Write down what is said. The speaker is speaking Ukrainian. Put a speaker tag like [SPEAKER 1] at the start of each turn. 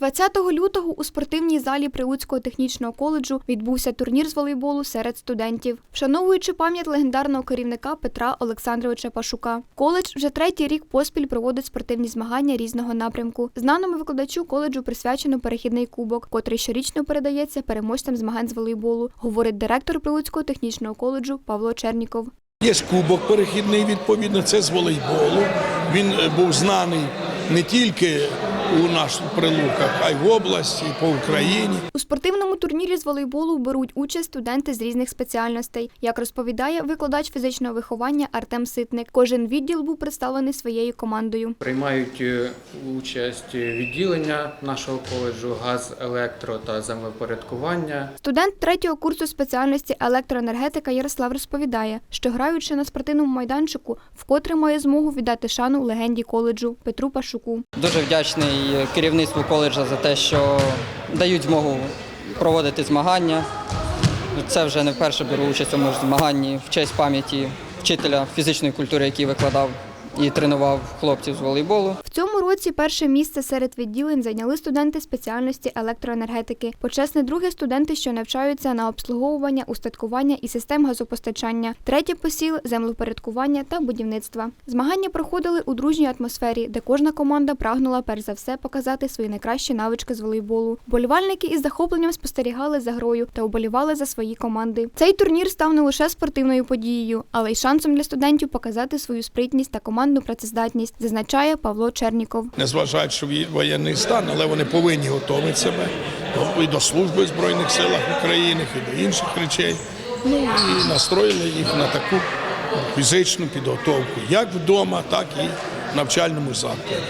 [SPEAKER 1] 20 лютого у спортивній залі Прилуцького технічного коледжу відбувся турнір з волейболу серед студентів, вшановуючи пам'ять легендарного керівника Петра Олександровича Пашука. Коледж вже третій рік поспіль проводить спортивні змагання різного напрямку. Знаному викладачу коледжу присвячено перехідний кубок, котрий щорічно передається переможцям змагань з волейболу, говорить директор Прилуцького технічного коледжу Павло Черніков.
[SPEAKER 2] Є кубок перехідний, відповідно, це з волейболу. Він е, був знаний не тільки у наших прилуках, а й в області, по Україні.
[SPEAKER 1] У спортивному турнірі з волейболу беруть участь студенти з різних спеціальностей. Як розповідає викладач фізичного виховання Артем Ситник, кожен відділ був представлений своєю командою.
[SPEAKER 3] Приймають е, участь відділення нашого коледжу газ, електро та землепорядкування.
[SPEAKER 1] Студент третього курсу спеціальності електроенергетика Ярослав розповідає, що граючи на спортивному майданчику, вкотре має змогу віддати шану легенді коледжу Петру Пашуку.
[SPEAKER 4] Дуже вдячний керівництву коледжа за те, що дають змогу проводити змагання. Це вже не вперше беру участь у цьому змаганні в честь пам'яті вчителя фізичної культури, який викладав і тренував хлопців з волейболу.
[SPEAKER 1] В цьому році перше місце серед відділень зайняли студенти спеціальності електроенергетики. Почесне друге студенти, що навчаються на обслуговування, устаткування і систем газопостачання. Третє посіл землепорядкування та будівництва. Змагання проходили у дружній атмосфері, де кожна команда прагнула перш за все показати свої найкращі навички з волейболу. Болівальники із захопленням спостерігали за грою та уболівали за свої команди. Цей турнір став не лише спортивною подією, але й шансом для студентів показати свою спритність та командну працездатність, зазначає Павло Черніков.
[SPEAKER 2] Незважаючи що вій- воєнний стан, але вони повинні готувати себе і до служби в Збройних силах України, і до інших речей. Ну і настроїли їх на таку фізичну підготовку, як вдома, так і в навчальному закладі.